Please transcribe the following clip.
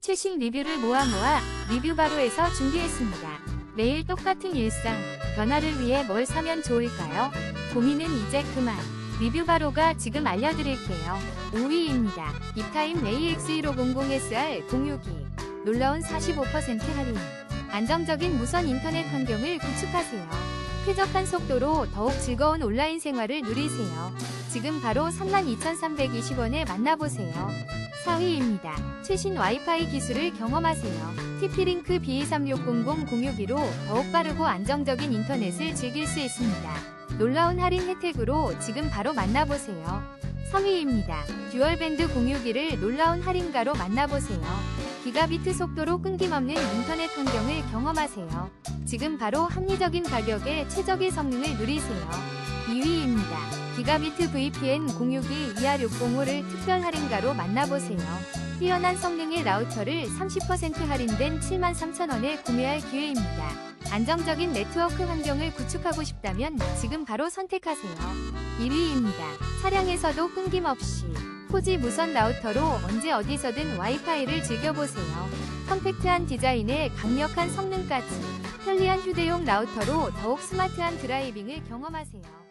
최신 리뷰를 모아 모아 리뷰 바로에서 준비했습니다. 매일 똑같은 일상, 변화를 위해 뭘 사면 좋을까요? 고민은 이제 그만. 리뷰 바로가 지금 알려드릴게요. 5위입니다. 입타임 AX1500SR 062. 놀라운 45% 할인. 안정적인 무선 인터넷 환경을 구축하세요. 쾌적한 속도로 더욱 즐거운 온라인 생활을 누리세요. 지금 바로 32,320원에 만나보세요. 4위입니다. 최신 와이파이 기술을 경험하세요. TP-링크 B23600-061로 더욱 빠르고 안정적인 인터넷을 즐길 수 있습니다. 놀라운 할인 혜택으로 지금 바로 만나보세요. 3위입니다. 듀얼밴드 061을 놀라운 할인가로 만나보세요. 기가비트 속도로 끊김없는 인터넷 환경을 경험하세요. 지금 바로 합리적인 가격에 최적의 성능을 누리세요. 2위입니다. 기가비트 VPN 062 ER605를 특별 할인가로 만나보세요. 뛰어난 성능의 라우터를 30% 할인된 73,000원에 구매할 기회입니다. 안정적인 네트워크 환경을 구축하고 싶다면 지금 바로 선택하세요. 1위입니다. 차량에서도 끊김없이 포지 무선 라우터로 언제 어디서든 와이파이를 즐겨보세요. 컴팩트한 디자인에 강력한 성능까지 편리한 휴대용 라우터로 더욱 스마트한 드라이빙을 경험하세요.